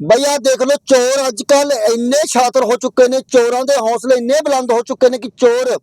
ਬਈ ਆ ਦੇਖ ਲਓ ਚੋਰ ਅੱਜ ਕੱਲ ਇੰਨੇ ਛਾਤਰ ਹੋ ਚੁੱਕੇ ਨੇ, ਚੋਰਾਂ ਦੇ ਹੌਸਲੇ ਇੰਨੇ ਬੁਲੰਦ ਹੋ ਚੁੱਕੇ ਨੇ ਕਿ ਚੋਰ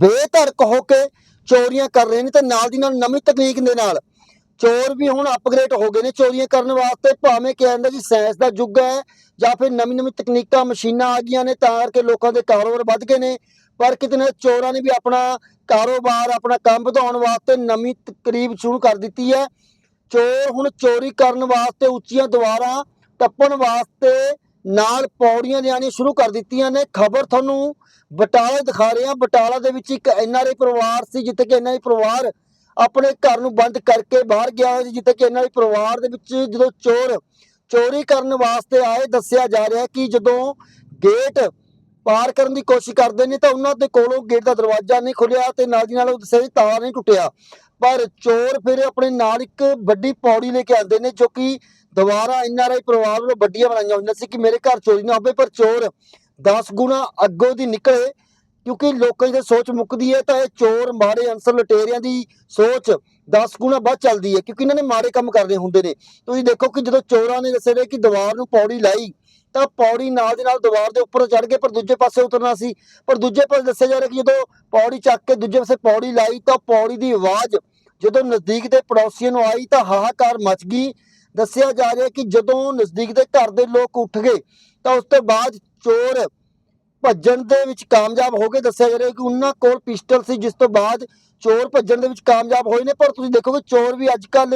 ਬੇਧੜਕ ਹੋ ਕੇ ਚੋਰੀਆਂ ਕਰ ਰਹੇ ਨੇ ਤੇ ਨਾਲ ਦੀ ਨਾਲ ਨਵੀਂ ਤਕਨੀਕ ਦੇ ਨਾਲ। ਚੋਰ ਵੀ ਹੁਣ ਅਪਗ੍ਰੇਡ ਹੋ ਗਏ ਨੇ ਚੋਰੀਆਂ ਕਰਨ ਵਾਸਤੇ, ਭਾਵੇਂ ਕਿ ਕਹਿੰਦਾ ਜੀ ਸਾਇੰਸ ਦਾ ਯੁੱਗ ਹੈ ਜਾਂ ਫਿਰ ਨਵੀਂ ਨਵੀਂ ਤਕਨੀਕਾਂ, ਮਸ਼ੀਨਾਂ ਆ ਗਈਆਂ ਨੇ ਤਾਂ ਕਰਕੇ ਲੋਕਾਂ ਦੇ ਕਾਰੋਬਾਰ ਵੱਧ ਗਏ ਨੇ। ਪਰ ਕਿਤੇ ਨਾ ਚੋਰਾਂ ਨੇ ਵੀ ਆਪਣਾ ਕਾਰੋਬਾਰ, ਆਪਣਾ ਕੰਮ ਵਧਾਉਣ ਵਾਸਤੇ ਨਵੀਂ ਤਕਰੀਬ ਸ਼ੁਰੂ ਕਰ ਦਿੱਤੀ ਹੈ। ਚੋਰ ਹੁਣ ਚੋਰੀ ਕਰਨ ਵਾਸਤੇ ਉੱਚੀਆਂ ਦੀਵਾਰਾਂ ਟੱਪਣ ਵਾਸਤੇ ਨਾਲ ਪੌੜੀਆਂ ਲਿਆਉਣੀਆਂ ਸ਼ੁਰੂ ਕਰ ਦਿੱਤੀਆਂ ਨੇ। ਖਬਰ ਤੁਹਾਨੂੰ ਬਟਾਲਾ ਦਿਖਾ ਰਹੇ। ਹਾਂ ਬਟਾਲਾ ਦੇ ਵਿੱਚ ਇੱਕ ਐਨਆਰਆਈ ਪਰਿਵਾਰ ਸੀ, ਜਿੱਥੇ ਕਿ ਐਨਆਰਆਈ ਪਰਿਵਾਰ ਆਪਣੇ ਘਰ ਨੂੰ ਬੰਦ ਕਰਕੇ ਬਾਹਰ ਗਿਆ ਹੋਇਆ ਸੀ, ਜਿੱਥੇ ਕਿ ਐਨਆਰਆਈ ਪਰਿਵਾਰ ਦੇ ਵਿੱਚ ਜਦੋਂ ਚੋਰ, ਚੋਰੀ ਕਰਨ ਵਾਸਤੇ ਆਏ, ਦੱਸਿਆ ਜਾ ਰਿਹਾ ਕਿ ਜਦੋਂ ਗੇਟ ਪਾਰ ਕਰਨ ਦੀ ਕੋਸ਼ਿਸ਼ ਕਰਦੇ ਨੇ, ਤਾਂ ਉਹਨਾਂ ਦੇ ਕੋਲੋਂ ਗੇਟ ਦਾ ਦਰਵਾਜ਼ਾ ਨਹੀਂ ਖੁੱਲਿਆ ਤੇ ਨਾਲ ਦੀ ਨਾਲ ਉਹ ਦੱਸਿਆ ਜੀ ਤਾਲਾ ਨਹੀਂ ਟੁੱਟਿਆ। ਪਰ ਚੋਰ ਫਿਰ ਆਪਣੇ ਨਾਲ ਇੱਕ ਵੱਡੀ ਪੌੜੀ ਲੈ ਕੇ ਆਉਂਦੇ ਨੇ, ਜੋ ਕਿ ਦੁਬਾਰਾ ਐਨਆਰਆਈ ਪਰਿਵਾਰ ਵੱਲੋਂ ਵੱਡੀਆਂ ਬਣਾਈਆਂ ਹੋਈਆਂ ਸੀ ਕਿ ਮੇਰੇ ਘਰ ਚੋਰੀ ਨਾ ਹੋਵੇ, ਪਰ ਚੋਰ 10 ਗੁਣਾ ਅੱਗੋਂ ਦੀ ਨਿਕਲੇ ਕਿਉਂਕਿ ਲੋਕਾਂ ਦੀ ਸੋਚ ਮੁੱਕਦੀ ਹੈ ਤਾਂ ਇਹ ਚੋਰ ਮਾੜੇ ਅਨਸਰ ਲੁਟੇਰਿਆਂ ਦੀ ਸੋਚ 10 ਗੁਣਾ ਵੱਧ ਚੱਲਦੀ ਹੈ ਕਿਉਂਕਿ ਇਹਨਾਂ ਨੇ ਮਾੜੇ ਕੰਮ ਕਰਦੇ ਹੁੰਦੇ ਨੇ। ਤੁਸੀਂ ਦੇਖੋ ਕਿ ਜਦੋਂ ਚੋਰਾਂ ਨੇ ਦੱਸਿਆ ਕਿ ਦੀਵਾਰ ਨੂੰ ਪੌੜੀ ਲਾਈ, ਤਾਂ ਪੌੜੀ ਨਾਲ ਦੇ ਨਾਲ ਦੀਵਾਰ ਦੇ ਉੱਪਰ ਚੜ ਗਏ ਪਰ ਦੂਜੇ ਪਾਸੇ ਉਤਰਨਾ ਸੀ। ਪਰ ਦੂਜੇ ਪਾਸੇ ਦੱਸਿਆ ਜਾ ਰਿਹਾ ਕਿ ਜਦੋਂ ਪੌੜੀ ਚੱਕ ਕੇ ਦੂਜੇ ਪਾਸੇ ਪੌੜੀ ਲਾਈ, ਤਾਂ ਪੌੜੀ ਦੀ ਆਵਾਜ਼ ਜਦੋਂ ਨਜ਼ਦੀਕ ਦੇ ਪੜੋਸੀਆਂ ਨੂੰ ਆਈ, ਤਾਂ ਹਾਹਾਕਾਰ ਮਚ ਗਈ। ਦੱਸਿਆ ਜਾ ਰਿਹਾ ਕਿ ਜਦੋਂ ਨਜ਼ਦੀਕ ਦੇ ਘਰ ਦੇ ਲੋਕ ਉੱਠ ਗਏ ਤਾਂ ਉਸ ਤੋਂ ਬਾਅਦ ਚੋਰ ਭੱਜਣ ਦੇ ਵਿੱਚ ਕਾਮਯਾਬ ਹੋ ਗਏ ਦੱਸਿਆ ਜਾ ਰਿਹਾ ਕਿ ਉਹਨਾਂ ਕੋਲ ਪਿਸਟਲ ਸੀ, ਜਿਸ ਤੋਂ ਬਾਅਦ ਚੋਰ ਭੱਜਣ ਦੇ ਵਿੱਚ ਕਾਮਯਾਬ ਹੋਏ ਨੇ। ਪਰ ਤੁਸੀਂ ਦੇਖੋਗੇ ਚੋਰ ਵੀ ਅੱਜ ਕੱਲ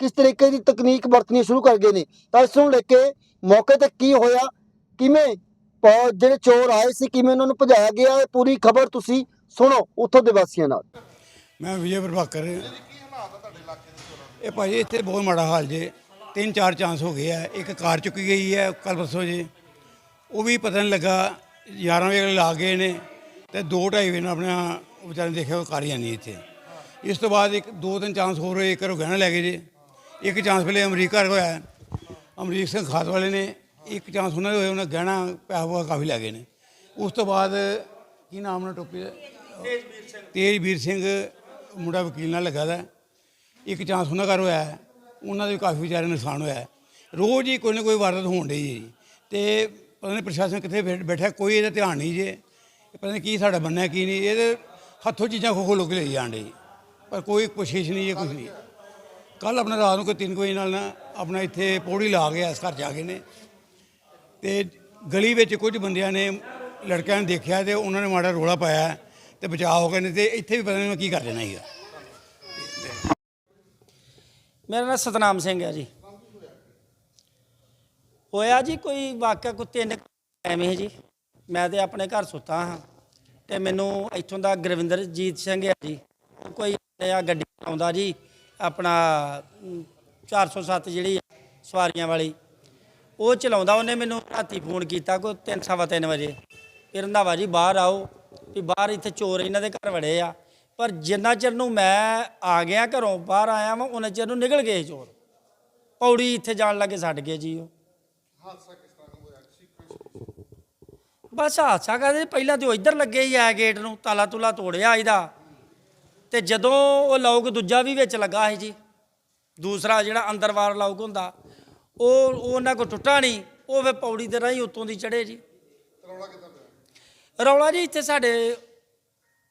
ਕਿਸ ਤਰੀਕੇ ਦੀ ਤਕਨੀਕ ਵਰਤਣੀ ਸ਼ੁਰੂ ਕਰ ਗਏ ਨੇ। ਤਾਂ ਇਸ ਨੂੰ ਲੈ ਕੇ ਮੌਕੇ ਤੇ ਕੀ ਹੋਇਆ? ਕਿਵੇਂ ਜਿਹੜੇ ਚੋਰ ਆਏ ਸੀ, ਕਿਵੇਂ ਉਹਨਾਂ ਨੂੰ ਭਜਾਇਆ ਗਿਆ? ਇਹ ਪੂਰੀ ਖਬਰ ਤੁਸੀਂ ਸੁਣੋ ਉੱਥੋਂ ਦੇ ਵਾਸੀਆਂ ਨਾਲ। ਮੈਂ ਵਿਜੇ ਪ੍ਰਭਾਕਰ। ਇਹ ਭਾਜੀ ਇੱਥੇ ਬਹੁਤ ਮਾੜਾ ਹਾਲ ਜੇ। ਤਿੰਨ ਚਾਰ ਚਾਂਸ ਹੋ ਗਏ ਆ। ਇੱਕ ਕਾਰ ਚੁੱਕੀ ਗਈ ਹੈ ਕੱਲ ਪਰਸੋਂ ਜੇ। ਉਹ ਵੀ ਪਤਾ ਨਹੀਂ ਲੱਗਾ 11 ਵਜੇ ਲਾ ਗਏ ਨੇ ਤੇ 2:30 ਵਜੇ ਨਾਲ ਆਪਣਾ ਵਿਚਾਰੇ ਦੇਖਿਆ ਉਹ ਕਾਰ ਹੀ ਨਹੀਂ ਇੱਥੇ। ਇਸ ਤੋਂ ਬਾਅਦ ਇੱਕ ਦੋ ਤਿੰਨ ਚਾਂਸ ਹੋਰ ਹੋਏ ਇੱਕ ਘਰੋਂ ਗਹਿਣਾ ਲੈ ਗਏ ਜੇ। ਇੱਕ ਚਾਂਸ ਪਹਿਲੇ ਅਮਰੀਕਾ ਹੋਇਆ। ਹੈ। ਅਮਰੀਕ ਸਿੰਘ ਖਾਸ ਵਾਲੇ ਨੇ ਇੱਕ ਚਾਂਸ ਉਹਨਾਂ ਦੇ ਹੋਏ ਉਹਨਾਂ ਗਹਿਣਾ ਪੈਸਾ ਪੂਸਾ ਕਾਫੀ ਲੈ ਗਏ ਨੇ। ਉਸ ਤੋਂ ਬਾਅਦ ਕੀ ਨਾਮ ਉਹਨਾਂ ਟੋਪੀ ਤੇਜਵੀਰ ਸਿੰਘ। ਤੇਜਵੀਰ ਸਿੰਘ ਮੁੰਡਾ ਵਕੀਲ ਨਾਲ ਲੱਗਾ ਦਾ। ਇੱਕ ਚਾਂਸ ਉਹਨਾਂ ਘਰ ਹੋਇਆ। ਹੈ। ਉਹਨਾਂ ਦੇ ਵੀ ਕਾਫੀ ਵਿਚਾਰੇ ਨੁਕਸਾਨ ਹੋਇਆ ਹੈ। ਰੋਜ਼ ਹੀ ਕੋਈ ਨਾ ਕੋਈ ਵਾਰਦਾਤ ਹੋਣ ਡਈ ਹੈ ਜੀ। ਤੇ ਪਤਾ ਨਹੀਂ ਪ੍ਰਸ਼ਾਸਨ ਕਿੱਥੇ ਬੈਠ- ਬੈਠਾ, ਕੋਈ ਇਹਦਾ ਧਿਆਨ ਨਹੀਂ ਜੇ। ਪਤਾ ਨਹੀਂ ਕੀ ਸਾਡਾ ਬੰਨਾ ਕੀ ਨਹੀਂ। ਇਹਦੇ ਹੱਥੋਂ ਚੀਜ਼ਾਂ ਖੋ ਖੋ ਲੋਕ ਲਈ ਜਾਣ ਡੇ ਪਰ ਕੋਈ ਕੋਸ਼ਿਸ਼ ਨਹੀਂ ਹੈ ਕੁਝ ਨਹੀਂ। ਕੱਲ ਆਪਣਾ ਰਾਤ ਨੂੰ ਕੋਈ 3 ਵਜੇ ਨਾਲ ਨਾ ਆਪਣਾ ਇੱਥੇ ਪੌੜੀ ਲਾ ਗਿਆ ਇਸ ਘਰ ਜਾ ਕੇ ਨੇ। ਤੇ ਗਲੀ ਵਿੱਚ ਕੁਝ ਬੰਦਿਆਂ ਨੇ ਲੜਕਿਆਂ ਨੂੰ ਦੇਖਿਆ ਤੇ ਉਹਨਾਂ ਨੇ ਮਾੜਾ ਰੋਲਾ ਪਾਇਆ ਤੇ ਬਚਾਅ ਹੋ ਗਏ ਨੇ ਤੇ ਇੱਥੇ ਵੀ ਪਤਾ ਨਹੀਂ ਮੈਂ ਕੀ ਕਰ ਦੇਣਾ ਸੀਗਾ। ਮੇਰਾ ਨਾਮ ਸਤਨਾਮ ਸਿੰਘ ਹੈ ਜੀ। ਹੋਇਆ ਜੀ ਕੋਈ ਵਾਕਿਆ ਕੋਈ ਤਿੰਨ ਐਵੇਂ ਜੀ। ਮੈਂ ਤੇ ਆਪਣੇ ਘਰ ਸੁੱਤਾ ਹਾਂ ਤੇ ਮੈਨੂੰ ਇੱਥੋਂ ਦਾ ਗੁਰਵਿੰਦਰਜੀਤ ਸਿੰਘ ਹੈ ਜੀ। ਕੋਈ ਆ ਗੱਡੀ ਆਉਂਦਾ ਜੀ ਆਪਣਾ ਅਮ, 407 ਜਿਹੜੀ ਸਵਾਰੀਆਂ ਵਾਲੀ। ਉਹ ਚਲਾਉਂਦਾ ਉਹਨੇ ਮੈਨੂੰ ਰਾਤੀ ਫੋਨ ਕੀਤਾ ਕੋਈ ਤਿੰਨ ਸਵਾ ਤਿੰਨ ਵਜੇ। ਫਿਰ ਰੰਧਾਵਾ ਜੀ ਬਾਹਰ ਆਓ ਵੀ ਬਾਹਰ ਇੱਥੇ ਚੋਰ ਇਹਨਾਂ ਦੇ ਘਰ ਵੜੇ ਆ। ਪਰ ਜਿੰਨਾ ਚਿਰ ਨੂੰ ਮੈਂ ਆ ਗਿਆ ਘਰੋਂ ਬਾਹਰ ਆਇਆ ਵਾਂ ਉਹਨਾਂ ਚਿਰ ਨੂੰ ਨਿਕਲ ਗਏ ਚੋਰ। ਪੌੜੀ ਇੱਥੇ ਜਾਣ ਲੱਗੇ ਛੱਡ ਗਏ ਜੀ ਉਹ। ਬਸ ਹਾਦਸਾ ਕਰਦੇ ਪਹਿਲਾਂ ਤੇ ਉਹ ਇੱਧਰ ਲੱਗੇ ਹੀ ਆ ਗੇਟ ਨੂੰ, ਤਾਲਾ ਤੁਲਾ ਤੋੜਿਆ ਇਹਦਾ। ਤੇ ਜਦੋਂ ਉਹ ਲੌਕ ਦੂਜਾ ਵੀ ਵਿੱਚ ਲੱਗਾ ਸੀ ਜੀ, ਦੂਸਰਾ ਜਿਹੜਾ ਅੰਦਰ ਵਾਰ ਲੋਕ ਹੁੰਦਾ, ਉਹ ਉਹਨਾਂ ਕੋ ਟੁੱਟਾ ਨਹੀਂ, ਉਹ ਫੇ ਪੌੜੀ ਦੇ ਰਾਹੀਂ ਉੱਤੋਂ ਦੀ ਚੜੇ ਜੀ। ਰੌਲਾ ਜੀ ਇੱਥੇ ਸਾਡੇ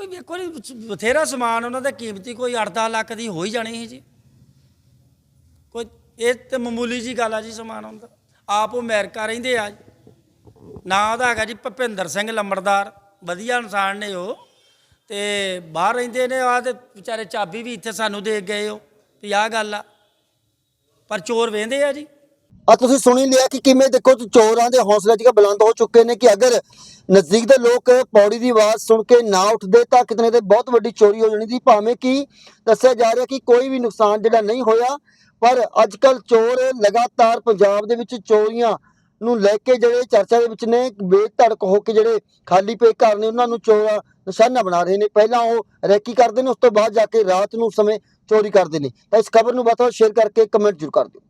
ਕੋਈ ਵੇਖੋ ਜੀ ਬਥੇਰਾ ਸਮਾਨ ਉਹਨਾਂ ਦਾ ਕੀਮਤੀ ਕੋਈ 8-10 ਲੱਖ ਦੀ ਹੋ ਹੀ ਜਾਣੀ ਸੀ ਜੀ। ਕੋਈ, ਇਹ ਤੇ ਮਾਮੂਲੀ ਜੀ ਗੱਲ ਆ ਜੀ ਸਮਾਨ ਹੁੰਦਾ ਆਪ ਉਹ ਅਮਰੀਕਾ ਰਹਿੰਦੇ ਆ ਨਾਂ ਉਹਦਾ ਹੈਗਾ ਜੀ ਭਪਿੰਦਰ ਸਿੰਘ ਲੰਬੜਦਾਰ। ਵਧੀਆ ਇਨਸਾਨ ਨੇ ਉਹ। ਤੇ ਬਾਹਰ ਰਹਿੰਦੇ ਨੇ ਆ ਤੇ ਵਿਚਾਰੇ ਚਾਬੀ ਵੀ ਇੱਥੇ ਸਾਨੂੰ ਦੇ ਗਏ ਉਹ। ਵੀ ਆਹ ਗੱਲ ਆ। ਪਰ ਚੋਰ ਵੇਂਦੇ ਆ ਜੀ। ਆ ਤੁਸੀਂ ਸੁਣੀ ਲਿਆ ਕਿ ਕਿਵੇਂ ਦੇਖੋ ਚੋਰਾਂ ਦੇ ਹੌਸਲੇ ਜਿਹੜਾ ਬੁਲੰਦ ਹੋ ਚੁੱਕੇ ਨੇ ਕਿ ਅਗਰ ਨਜ਼ਦੀਕ ਦੇ ਲੋਕ ਪੌੜੀ ਦੀ ਆਵਾਜ਼ ਸੁਣ ਕੇ ਨਾ ਉੱਠਦੇ ਤਾਂ ਕਿਤਨੇ ਤੇ ਬਹੁਤ ਵੱਡੀ ਚੋਰੀ ਹੋ ਜਾਣੀ ਸੀ। ਭਾਵੇਂ ਕਿ ਦੱਸਿਆ ਜਾ ਰਿਹਾ ਕਿ ਕੋਈ ਵੀ ਨੁਕਸਾਨ ਜਿਹੜਾ ਨਹੀਂ ਹੋਇਆ, ਪਰ ਅੱਜ ਕੱਲ ਚੋਰ ਲਗਾਤਾਰ ਪੰਜਾਬ ਦੇ ਵਿੱਚ ਚੋਰੀਆਂ ਨੂੰ ਲੈ ਕੇ ਜਿਹੜੇ ਚਰਚਾ ਦੇ ਵਿੱਚ ਨੇ, ਬੇਧੜਕ ਹੋ ਕੇ ਜਿਹੜੇ ਖਾਲੀ ਪਏ ਘਰ ਨੇ, ਉਹਨਾਂ ਨੂੰ ਚੋਰ ਨਿਸ਼ਾਨਾ ਬਣਾ ਰਹੇ ਨੇ। ਪਹਿਲਾਂ ਉਹ ਰੈਕੀ ਕਰਦੇ ਨੇ, ਉਸ ਤੋਂ ਬਾਅਦ ਜਾ ਕੇ ਰਾਤ ਨੂੰ ਸਮੇਂ ਚੋਰੀ ਕਰਦੇ ਨੇ। ਤਾਂ ਇਸ ਖਬਰ ਨੂੰ ਵੱਧ ਤੋਂ ਵੱਧ ਸ਼ੇਅਰ ਕਰਕੇ ਕਮੈਂਟ ਜ਼ਰੂਰ ਕਰ ਦਿਓ।